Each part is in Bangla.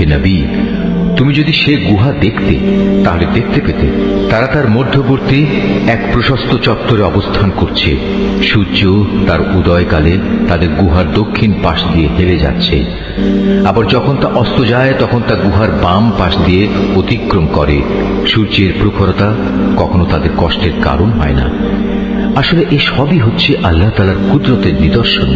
হে নবী, তুমি যদি সে গুহা দেখতে, তাহলে দেখতে পেতে তারা তার মধ্যবর্তী এক প্রশস্ত চত্বরে অবস্থান করছে। সূর্য তার উদয়কালে তাদের গুহার দক্ষিণ পাশ দিয়ে হেলে যাচ্ছে। আবার যখন তা অস্ত যায়, তখন তা গুহার বাম পাশ দিয়ে অতিক্রম করে। সূর্যের প্রখরতা কখনো তাদের কষ্টের কারণ হয় না। আসলে এ সবই হচ্ছে আল্লাহ তালার কুদরতের নিদর্শন।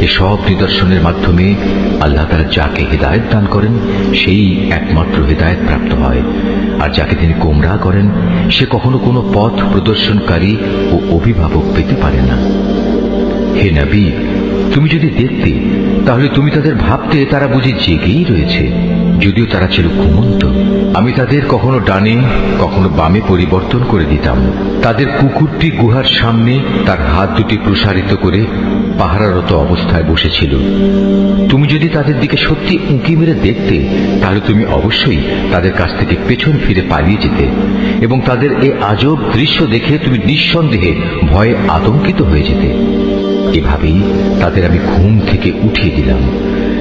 এ সব নিদর্শনের মাধ্যমে আল্লাহ তারা যাকে হৃদায়ত দান করেন, সেই একমাত্র হৃদায়ত প্রাপ্ত হয়। আর যাকে তিনি কোমরা করেন, সে কখনো কোনো পথ প্রদর্শনকারী ও অভিভাবক পেতে পারে না। হে নবী, তুমি যদি দেখতে, তাহলে তুমি তাদের ভাবতে তারা বুঝি জেগেই রয়েছে। যদিও তারা ছিল ঘুমন্ত, আমি তাদের কখনো ডানে, কখনো বামে পরিবর্তন করে দিতাম। তাদের কুকুরটি গুহার সামনে, তার হাত দুটি প্রসারিত করে পাহারারত অবস্থায় বসেছিল। তুমি যদি তাদের দিকে সত্যি উঁকি মেরে দেখতে, তাহলে তুমি অবশ্যই তাদের কাছ থেকে পেছন ফিরে পালিয়ে যেতে এবং তাদের এ আজব দৃশ্য দেখে তুমি নিঃসন্দেহে ভয়ে আতঙ্কিত হয়ে যেতে। এভাবেই তাদের আমি ঘুম থেকে উঠিয়ে দিলাম।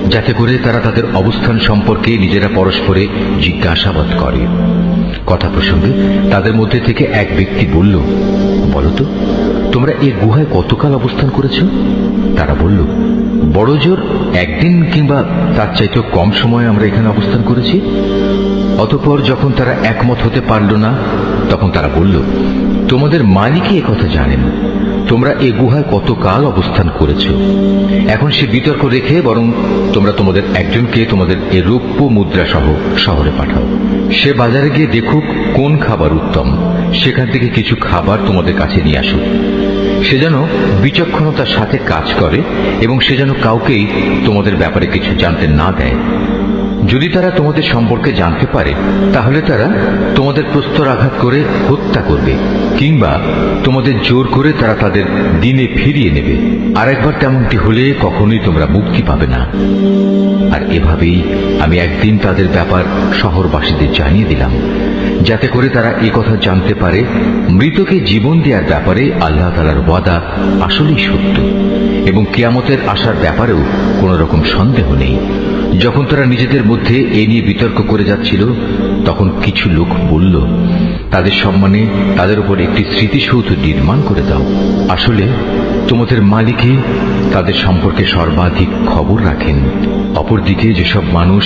যাতে করে তারা তাদের অবস্থান সম্পর্কে নিজেরা পরস্পরে জিজ্ঞাসাবাদ করে। কথা প্রসঙ্গে তাদের মধ্যে থেকে এক ব্যক্তি বলল বলতো তোমরা এ গুহায় কতকাল অবস্থান করেছ? তারা বলল বড় জোর একদিন কিংবা তার চাইতেও কম সময় আমরা এখানে অবস্থান করেছি। অতপর যখন তারা একমত হতে পারল না, তখন তারা বলল, তোমাদের মালিকই কথা জানেন। তোমরা এ গুহায় কতকাল অবস্থান করেছ? এখন সে বিতর্ক রেখে বরং তোমরা তোমাদের একজনকে তোমাদের এ রৌপ্য মুদ্রা সহ শহরে পাঠাও। সে বাজারে গিয়ে দেখুক কোন খাবার উত্তম। সেখান থেকে কিছু খাবার তোমাদের কাছে নিয়ে আসুক। সে যেন বিচক্ষণতার সাথে কাজ করে এবং সে যেন কাউকেই তোমাদের ব্যাপারে কিছু জানতে না দেয়। যদি তারা তোমাদের সম্পর্কে জানতে পারে, তাহলে তারা তোমাদের প্রস্তর আঘাত করে হত্যা করবে, কিংবা তোমাদের জোর করে তারা তাদের দিনে ফিরিয়ে নেবে। আর একবার তেমনটি হলে কখনোই তোমরা মুক্তি পাবে না। আর এভাবেই আমি একদিন তাদের ব্যাপার শহরবাসীদের জানিয়ে দিলাম, যাতে করে তারা এ কথা জানতে পারে, মৃতকে জীবন দেওয়ার ব্যাপারে আল্লাহ তালার ওয়াদা আসলেই সত্য। এবং কিয়ামতের আসার ব্যাপারেও কোনো রকম সন্দেহ নেই। যখন তারা নিজেদের মধ্যে এ নিয়ে বিতর্ক করে যাচ্ছিল, তখন কিছু লোক বলল, তাদের সম্মানে তাদের উপর একটি স্মৃতিসৌধ নির্মাণ করে দাও। আসলে তোমাদের মালিকই তাদের সম্পর্কে সর্বাধিক খবর রাখেন। অপরদিকে যেসব মানুষ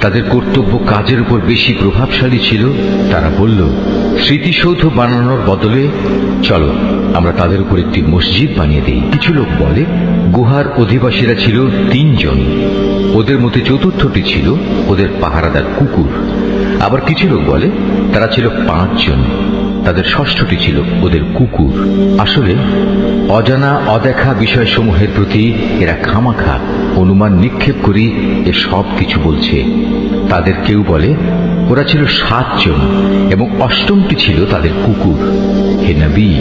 তাদের কর্তব্য কাজের উপর বেশি প্রভাবশালী ছিল, তারা বলল, স্মৃতিসৌধ বানানোর বদলে চলো, আমরা তাদের উপর একটি মসজিদ বানিয়ে দিই। কিছু লোক বলে, গুহার অধিবাসীরা ছিল তিনজন। ওদের মধ্যে চতুর্থটি ছিল ওদের পাহারাদার কুকুর। আবার কিছু লোক বলে, তারা ছিল পাঁচজন। তাদের ষষ্ঠটি ছিল ওদের কুকুর। আসলে, অজানা, অদেখা বিষয়সমূহের প্রতি এরা খামাখা, অনুমান নিক্ষেপ করি, এ সব কিছু বলছে। তাদের কেউ বলে, ওরা ছিল সাতজন এবং অষ্টমটি ছিল তাদের কুকুর। হে নবী,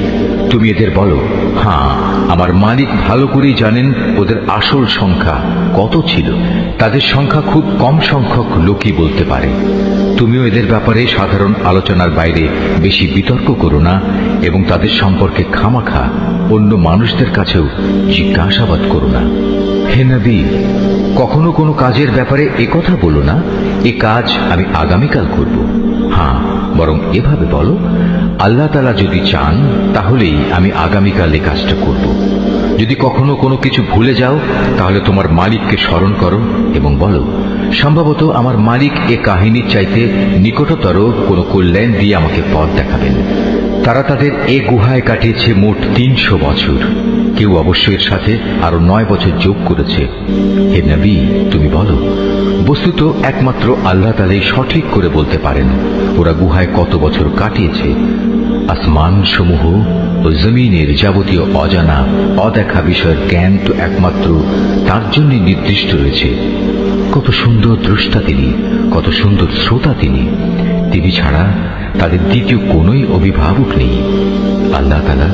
তুমি এদের বলো হ্যাঁ আমার মালিক ভালো করেই জানেন ওদের আসল সংখ্যা কত ছিল। তাদের সংখ্যা খুব কম সংখ্যক লোকই বলতে পারে। তুমিও এদের ব্যাপারে সাধারণ আলোচনার বাইরে বেশি বিতর্ক করো না এবং তাদের সম্পর্কে খামাখা অন্য মানুষদের কাছেও জিজ্ঞাসাবাদ করো না। হে নবী, কখনো কোনো কাজের ব্যাপারে কথা বলো না, এ কাজ আমি আগামীকাল করব। হ্যাঁ বরং এভাবে বলো, আল্লাহ তালা যদি চান, তাহলেই আমি আগামীকাল এ কাজটা করব। যদি কখনো কোনো কিছু ভুলে যাও, তাহলে তোমার মালিককে স্মরণ করো এবং বলো, সম্ভবত আমার মালিক এ কাহিনীর চাইতে নিকটতর কোনো কল্যাণ দিয়ে আমাকে পথ দেখাবেন। তারা তাদের এ গুহায় কাটিয়েছে মোট তিনশো বছর। কেউ অবশ্য এর সাথে আরও নয় বছর যোগ করেছে। হে নবী, তুমি বলো, বস্তুত একমাত্র আল্লাহ তালাই সঠিক করে বলতে পারেন, ওরা গুহায় কত বছর কাটিয়েছে। আসমান সমূহ ও জমিনের যাবতীয় অজানা, অদেখা বিষয়ের জ্ঞান তো একমাত্র, তার জন্য নির্দিষ্ট রয়েছে। কত সুন্দর দ্রষ্টা তিনি, কত সুন্দর শ্রোতা তিনি। তিনি ছাড়া তাদের দ্বিতীয় কোনোই অভিভাবক নেই। আল্লাহ তালা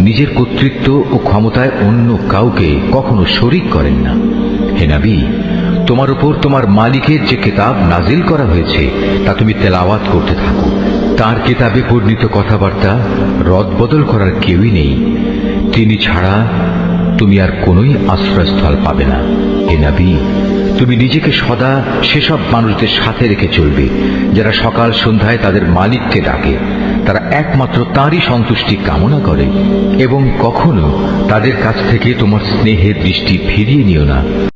নিজের কর্তৃত্ব ও ক্ষমতায় অন্য কাউকে কখনো শরিক করেন না। হে নাবি, তোমার উপর তোমার মালিকের যে কিতাব নাজিল করা হয়েছে, তা তুমি তেলাওয়াত করতে থাকো। তার কিতাবে বর্ণিত কথাবার্তা রদবদল করার কেউই নেই। তিনি ছাড়া তুমি আর কোনোই আশ্রয়স্থল পাবে না। হে নাবি, তুমি নিজেকে সদা সেসব মানুষদের সাথে রেখে চলবে, যারা সকাল সন্ধ্যায় তাদের মালিককে ডাকে। তারা একমাত্র তারই সন্তুষ্টি কামনা করে এবং কখনো তাদের কাছ থেকে তোমার স্নেহের দৃষ্টি ফিরিয়ে নিও না।